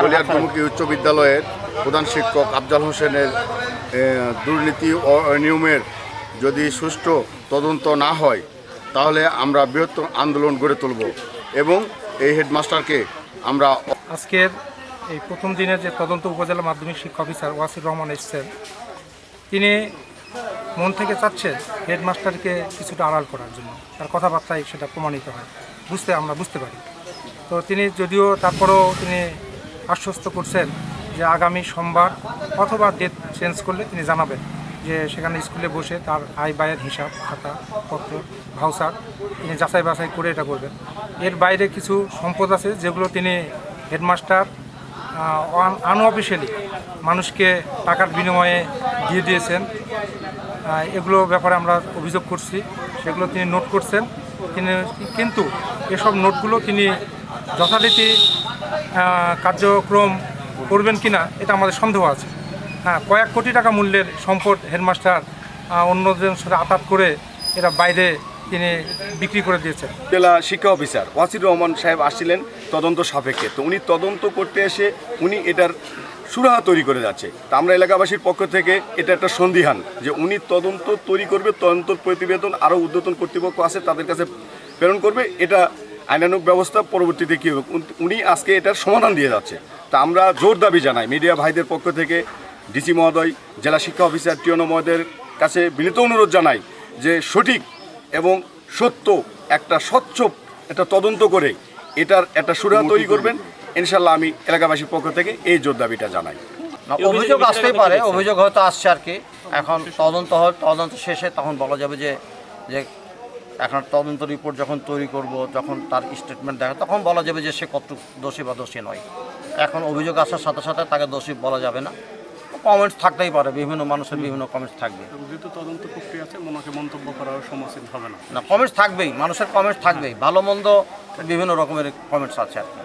গলিয়াটমুখী উচ্চ বিদ্যালয়ের প্রধান শিক্ষক আফজাল হোসেনের দুর্নীতি ও অনিয়মের যদি সুষ্ঠু তদন্ত না হয়, তাহলে আমরা বৃহত্তর আন্দোলন গড়ে তুলব এবং এই হেডমাস্টারকে আমরা আজকের এই প্রথম দিনে যে তদন্ত উপজেলা মাধ্যমিক শিক্ষা অফিসার ওয়াসির রহমান এসছেন, তিনি মন থেকে চাচ্ছে হেডমাস্টারকে কিছুটা আড়াল করার জন্য। তার কথাবার্তায় সেটা প্রমাণিত হয়। বুঝতে আমরা বুঝতে পারি। তো তিনি যদিও তারপরেও তিনি আশ্বস্ত করছেন যে আগামী সোমবার অথবা ডেট চেঞ্জ করলে তিনি জানাবেন যে সেখানে স্কুলে বসে তার আয় ব্যয়ের হিসাব, খাতা, পত্র ভাউচার তিনি যাচাই বাছাই করে এটা করবেন। এর বাইরে কিছু সম্পদ আছে যেগুলো তিনি হেডমাস্টার আনঅফিসিয়ালি মানুষকে টাকার বিনিময়ে দিয়ে দিয়েছেন। এগুলো ব্যাপারে আমরা অভিযোগ করছি। সেগুলো তিনি নোট করছেন। তিনি কিন্তু এসব নোটগুলো তিনি যথারীতি কার্যক্রম করবেন কিনা, এটা আমাদের সন্দেহ আছে। হ্যাঁ কয়েক কোটি টাকা মূল্যের সম্পদ হেডমাস্টার অন্যদের সাথে আতাত করে এরা বাইরে তিনি বিক্রি করে দিয়েছেন। জেলা শিক্ষা অফিসার ওয়াসির রহমান সাহেব আসছিলেন তদন্ত সাপেক্ষে। তো উনি তদন্ত করতে এসে উনি এটার সুরাহা তৈরি করে যাচ্ছে। তা আমরা এলাকাবাসীর পক্ষ থেকে এটা একটা সন্দিহান যে উনি তদন্ত তৈরি করবে তদন্ত প্রতিবেদন আরও উদ্যতন কর্তৃপক্ষ আছে তাদের কাছে প্রেরণ করবে। এটা আইনানুক ব্যবস্থা পরবর্তীতে কী হবে? উনি আজকে এটার সমাধান দিয়ে যাচ্ছে। তা আমরা জোর দাবি জানাই মিডিয়া ভাইদের পক্ষ থেকে ডিসি মহোদয় জেলা শিক্ষা অফিসার টিওনো মহোদয়ের কাছে বিনীত অনুরোধ জানাই যে সঠিক এবং সত্য একটা স্বচ্ছ একটা তদন্ত করে এটার একটা সুরাহা তৈরি করবেন। ইনশাল্লাহ আমি এলাকাবাসীর পক্ষ থেকে এই জোর দাবিটা জানাই। না, অভিযোগ আসতেই পারে অভিযোগ হয়তো আসছে আর কি। এখন তদন্ত হয় তদন্ত শেষে তখন বলা যাবে যে যে এখন তদন্ত রিপোর্ট যখন তৈরি করব যখন তার স্টেটমেন্ট দেখা তখন বলা যাবে যে সে কত দোষী বা দোষী নয়। এখন অভিযোগ আসার সাথে সাথে তাকে দোষী বলা যাবে না। কমেন্টস থাকতেই পারে বিভিন্ন মানুষের বিভিন্ন কমেন্টস থাকবে। যেহেতু তদন্ত প্রক্রিয়া আছে ওনাকে মন্তব্য করার সমস্যা হবে না। না কমেন্টস থাকবেই মানুষের কমেন্টস থাকবেই। ভালো মন্দ বিভিন্ন রকমের কমেন্টস আছে আর কি।